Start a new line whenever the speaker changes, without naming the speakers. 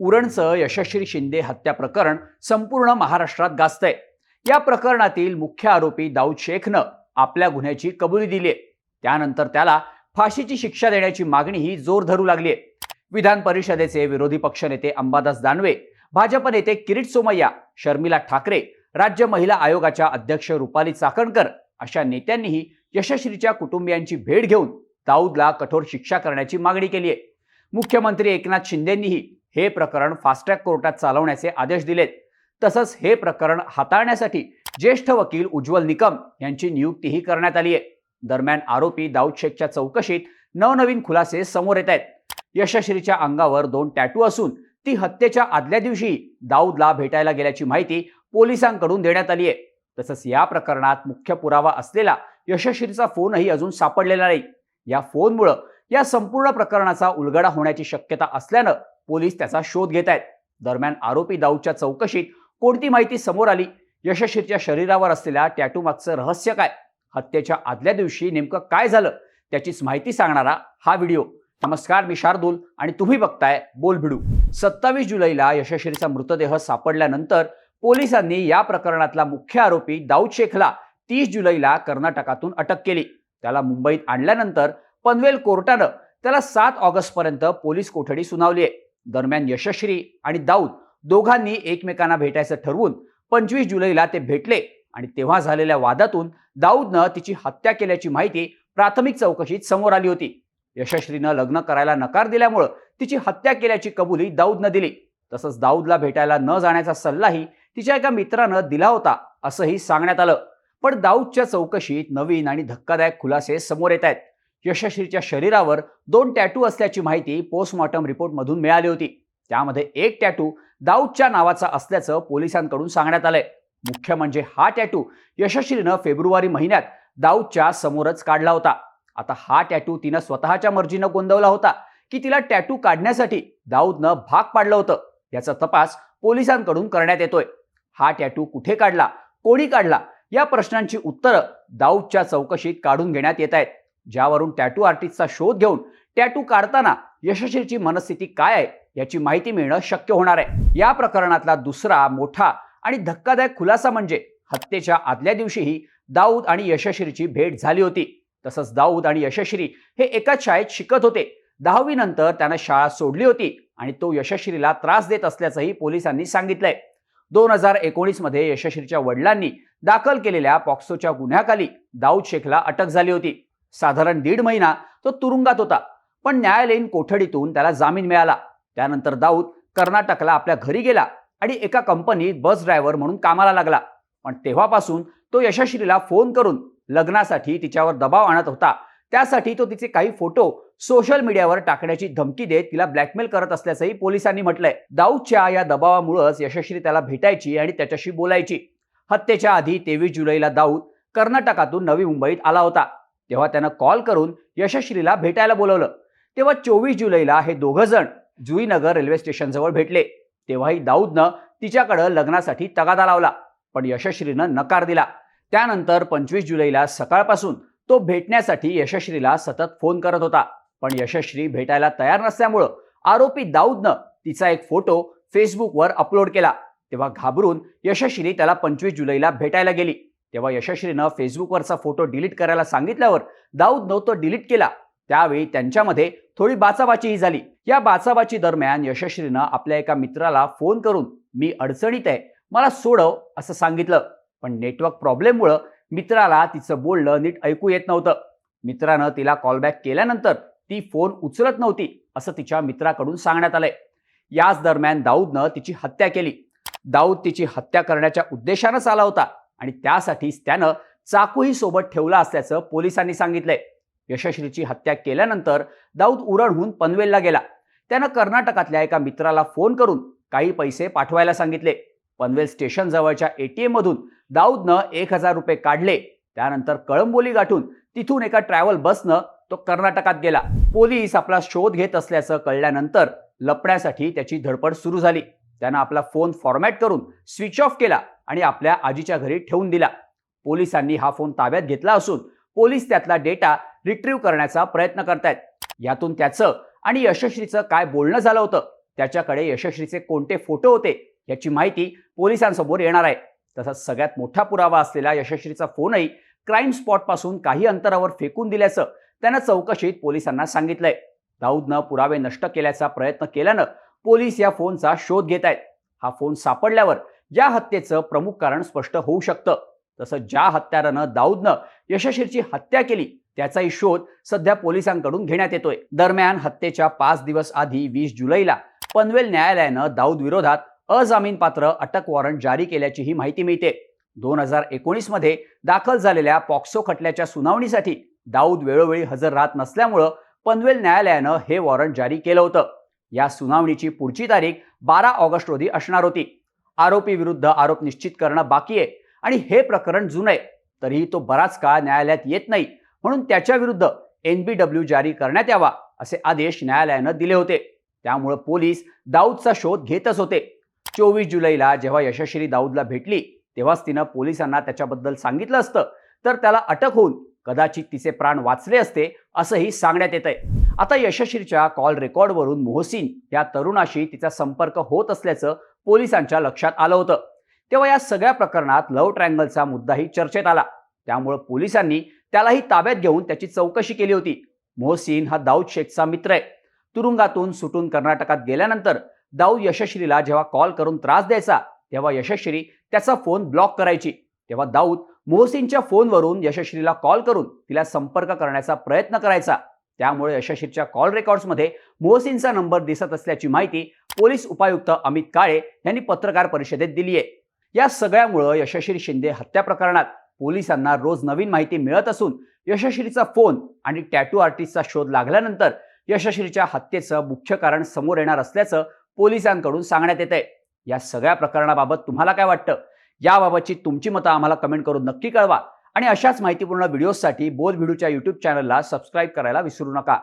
उरणचं यशस्वी शिंदे हत्या प्रकरण संपूर्ण महाराष्ट्रात गाजतंय. या प्रकरणातील मुख्य आरोपी दाऊद शेखनं आपल्या गुन्ह्याची कबुली दिली आहे त्यानंतर त्याला फाशीची शिक्षा देण्याची मागणीही जोर धरू लागली आहे विधान परिषदेचे विरोधी पक्षनेते अंबादास दानवे भाजप नेते किरीट सोमय्या शर्मिला ठाकरे राज्य महिला आयोगाच्या अध्यक्ष रुपाली चाकणकर अशा नेत्यांनीही यशस्वीच्या कुटुंबियांची भेट घेऊन दाऊदला कठोर शिक्षा करण्याची मागणी केली आहे मुख्यमंत्री एकनाथ शिंदेंनीही हे प्रकरण फास्ट ट्रॅक कोर्टात चालवण्याचे आदेश दिलेत. तसंच हे प्रकरण हाताळण्यासाठी ज्येष्ठ वकील उज्ज्वल निकम यांची नियुक्तीही करण्यात आली आहे. दरम्यान आरोपी दाऊद शेखच्या चौकशीत नवनवीन खुलासे समोर येत आहेत. यशस्वीच्या अंगावर दोन टॅटू असून ती हत्येच्या आदल्या दिवशी दाऊदला भेटायला गेल्याची माहिती पोलिसांकडून देण्यात आली आहे. तसंच या प्रकरणात मुख्य पुरावा असलेला यशस्वीचा फोनही अजून सापडलेला नाही. या फोनमुळं या संपूर्ण प्रकरणाचा उलगडा होण्याची शक्यता असल्यानं पोलीस त्याचा शोध घेत आहेत दरम्यान आरोपी दाऊदच्या चौकशीत कोणती माहिती समोर आली? यशस्वीच्या शरीरावर असलेल्या टॅटू मागचं रहस्य काय? हत्येच्या आदल्या दिवशी नेमकं काय झालं? त्याचीच माहिती सांगणारा हा व्हिडिओ. नमस्कार मी शार्दूल आणि तुम्ही बघताय बोल भिडू सत्तावीस जुलैला यशस्वीचा मृतदेह सापडल्यानंतर पोलिसांनी या प्रकरणातला मुख्य आरोपी दाऊद शेखला तीस जुलैला कर्नाटकातून अटक केली. त्याला मुंबईत आणल्यानंतर पनवेल कोर्टानं त्याला सात ऑगस्टपर्यंत पोलीस कोठडी सुनावली आहे. दरम्यान यशस्वी आणि दाऊद दोघांनी एकमेकांना भेटायचं ठरवून पंचवीस जुलैला ते भेटले. आणि तेव्हा झालेल्या वादातून दाऊदनं तिची हत्या केल्याची माहिती प्राथमिक चौकशीत समोर आली होती. यशस्वीनं लग्न करायला नकार दिल्यामुळं तिची हत्या केल्याची कबुली दाऊदनं दिली. तसंच दाऊदला भेटायला न जाण्याचा सल्लाही तिच्या एका मित्रानं दिला होता असंही सांगण्यात आलं. पण दाऊदच्या चौकशीत नवीन आणि धक्कादायक खुलासे समोर येत आहेत. यशश्रीच्या शरीरावर दोन टॅटू असल्याची माहिती पोस्टमॉर्टम रिपोर्टमधून मिळाली होती. त्यामध्ये एक टॅटू दाऊदच्या नावाचा असल्याचं पोलिसांकडून सांगण्यात आलंय. मुख्य म्हणजे हा टॅटू यशस्वीनं फेब्रुवारी महिन्यात दाऊदच्या समोरच काढला होता. आता हा टॅटू तिनं स्वतःच्या मर्जीनं गोंदवला होता की तिला टॅटू काढण्यासाठी दाऊदनं भाग पाडलं होतं याचा तपास पोलिसांकडून करण्यात येतोय. हा टॅटू कुठे काढला कोणी काढला या प्रश्नांची उत्तरं दाऊदच्या चौकशीत काढून घेण्यात येत आहेत. ज्यावरून टॅटू आर्टिस्टचा शोध घेऊन टॅटू काढताना यशस्वीची मनस्थिती काय आहे याची माहिती मिळणं शक्य होणार आहे. या प्रकरणातला दुसरा मोठा आणि धक्कादायक खुलासा म्हणजे हत्येच्या आदल्या दिवशीही दाऊद आणि यशश्रीची भेट झाली होती. तसंच दाऊद आणि यशश्री हे एकाच शाळेत शिकत होते. दहावी नंतर त्यानं शाळा सोडली होती आणि तो यशश्रीला त्रास देत असल्याचंही पोलिसांनी सांगितलंय. दोन हजार एकोणीसमध्ये यशश्रीच्या वडिलांनी दाखल केलेल्या पॉक्सोच्या गुन्ह्याखाली दाऊद शेखला अटक झाली होती. साधारण दीड महिना तो तुरुंगात होता. पण न्यायालयीन कोठडीतून त्याला जामीन मिळाला. त्यानंतर दाऊद कर्नाटकला आपल्या घरी गेला आणि एका कंपनीत बस ड्रायव्हर म्हणून कामाला लागला. पण तेव्हापासून तो यशस्वीला फोन करून लग्नासाठी तिच्यावर दबाव आणत होता. त्यासाठी तो तिचे काही फोटो सोशल मीडियावर टाकण्याची धमकी देत तिला ब्लॅकमेल करत असल्याचंही पोलिसांनी म्हटलंय. दाऊदच्या या दबावामुळंच यशस्वी त्याला भेटायची आणि त्याच्याशी बोलायची. हत्येच्या आधी तेवीस जुलैला दाऊद कर्नाटकातून नवी मुंबईत आला होता. तेव्हा त्यानं कॉल करून यशश्रीला भेटायला बोलवलं. तेव्हा चोवीस जुलैला हे दोघं जण जुईनगर रेल्वे स्टेशनजवळ भेटले. तेव्हाही दाऊदनं तिच्याकडं लग्नासाठी तगादा लावला पण यशश्रीनं नकार दिला. त्यानंतर पंचवीस जुलैला सकाळपासून तो भेटण्यासाठी यशश्रीला सतत फोन करत होता. पण यशश्री भेटायला तयार नसल्यामुळं आरोपी दाऊदनं तिचा एक फोटो फेसबुकवर अपलोड केला. तेव्हा घाबरून यशश्री त्याला पंचवीस जुलैला भेटायला गेली. तेव्हा यशस्वीनं फेसबुकवरचा फोटो डिलीट करायला सांगितल्यावर दाऊद नव्हतो डिलीट केला. त्यावेळी त्यांच्यामध्ये थोडी बाचाबाचीही झाली. या बाचाबाची दरम्यान यशस्वीनं आपल्या एका मित्राला फोन करून मी अडचणीत आहे मला सोडव असं सांगितलं. पण नेटवर्क प्रॉब्लेममुळं मित्राला तिचं बोलणं नीट ऐकू येत नव्हतं. मित्रानं तिला कॉलबॅक केल्यानंतर ती फोन उचलत नव्हती असं तिच्या मित्राकडून सांगण्यात आलंय. याच दरम्यान दाऊदनं तिची हत्या केली. दाऊद तिची हत्या करण्याच्या उद्देशानंच आला होता. आणि त्यासाठीच त्यानं चाकूही सोबत ठेवला असल्याचं पोलिसांनी सांगितलंय. यशस्वीची हत्या केल्यानंतर दाऊद उरणहून पनवेलला गेला. त्यानं कर्नाटकातल्या एका मित्राला फोन करून काही पैसे पाठवायला सांगितले. पनवेल स्टेशन जवळच्या एटीएम मधून दाऊदनं एक हजार रुपये काढले. त्यानंतर कळंबोली गाठून तिथून एका ट्रॅव्हल बसनं तो कर्नाटकात गेला. पोलीस आपला शोध घेत असल्याचं कळल्यानंतर लपण्यासाठी त्याची धडपड सुरू झाली. त्यानं आपला फोन फॉर्मॅट करून स्विच ऑफ केला. आणि आपल्या आजीच्या घरी ठेवून दिला. पोलिसांनी हा फोन ताब्यात घेतला असून पोलीस त्यातला डेटा रिट्रीव्ह करण्याचा प्रयत्न करतायत. यातून त्याचं आणि यशस्वीचं काय बोलणं झालं होतं? त्याच्याकडे यशस्वीचे कोणते फोटो होते? याची माहिती पोलिसांसमोर येणार आहे. तसंच सगळ्यात मोठा पुरावा असलेला यशस्वीचा फोनही क्राईम स्पॉटपासून काही अंतरावर फेकून दिल्याचं त्यानं चौकशीत पोलिसांना सांगितलंय. दाऊदनं पुरावे नष्ट केल्याचा प्रयत्न केल्यानं पोलीस या फोनचा शोध घेत आहेत हा फोन सापडल्यावर या हत्येचं प्रमुख कारण स्पष्ट होऊ शकतं. तसं ज्या हत्यारानं दाऊदनं यशस्वीची हत्या केली त्याचाही शोध सध्या पोलिसांकडून घेण्यात येतोय. दरम्यान हत्येच्या पाच दिवस आधी वीस जुलैला पनवेल न्यायालयानं दाऊद विरोधात अजामीनपात्र अटक वॉरंट जारी केल्याचीही माहिती मिळते. दोन हजार एकोणीसमध्ये दाखल झालेल्या पॉक्सो खटल्याच्या सुनावणीसाठी दाऊद वेळोवेळी हजर राहत नसल्यामुळं पनवेल न्यायालयानं हे वॉरंट जारी केलं होतं. या सुनावणीची पुढची तारीख बारा ऑगस्ट रोजी असणार होती. आरोपी विरुद्ध आरोप निश्चित करणं बाकी आहे. आणि हे प्रकरण जुनं आहे. तरीही तो बराच काळ न्यायालयात येत नाही. म्हणून त्याच्या विरुद्ध एनबीडब्ल्यू जारी करण्यात यावा असे आदेश न्यायालयानं दिले होते. त्यामुळं पोलीस दाऊदचा शोध घेतच होते. चोवीस जुलैला जेव्हा यशस्वी दाऊदला भेटली तेव्हाच तिनं पोलिसांना त्याच्याबद्दल सांगितलं असतं. तर त्याला अटक होऊन कदाचित तिचे प्राण वाचले असते असंही सांगण्यात येत आहे आता यशस्वीच्या कॉल रेकॉर्डवरून मोहसिन या तरुणाशी तिचा संपर्क होत असल्याचं पोलिसांच्या लक्षात आलं होतं. तेव्हा या सगळ्या प्रकरणात लव्ह ट्रँगलचा मुद्दाही चर्चेत आला. त्यामुळे पोलिसांनी त्यालाही ताब्यात घेऊन त्याची चौकशी केली होती. मोहसिन हा दाऊद शेखचा मित्र आहे. तुरुंगातून सुटून कर्नाटकात गेल्यानंतर दाऊद यशस्वीला जेव्हा कॉल करून त्रास द्यायचा तेव्हा यशस्वी त्याचा फोन ब्लॉक करायची. तेव्हा दाऊद मोहसिनच्या फोनवरून यशस्वीला कॉल करून तिला संपर्क करण्याचा प्रयत्न करायचा. त्यामुळे यशस्वीच्या कॉल रेकॉर्ड्समध्ये मोहसिनचा नंबर दिसत असल्याची माहिती पोलीस उपायुक्त अमित काळे यांनी पत्रकार परिषदेत दिली आहे. या सगळ्यामुळं यशस्वी शिंदे हत्या प्रकरणात पोलिसांना रोज नवीन माहिती मिळत असून यशस्वीचा फोन आणि टॅटू आर्टिस्टचा शोध लागल्यानंतर यशस्वीच्या हत्येचं मुख्य कारण समोर येणार असल्याचं पोलिसांकडून सांगण्यात येत आहे या सगळ्या प्रकरणाबाबत तुम्हाला काय वाटतं? याबाबतची तुमची मतं आम्हाला कमेंट करून नक्की कळवा. आणि अशाच माहितीपूर्ण व्हिडिओजसाठी बोध व्हिडिओच्या यूट्यूब चॅनलला सबस्क्राईब करायला विसरू नका.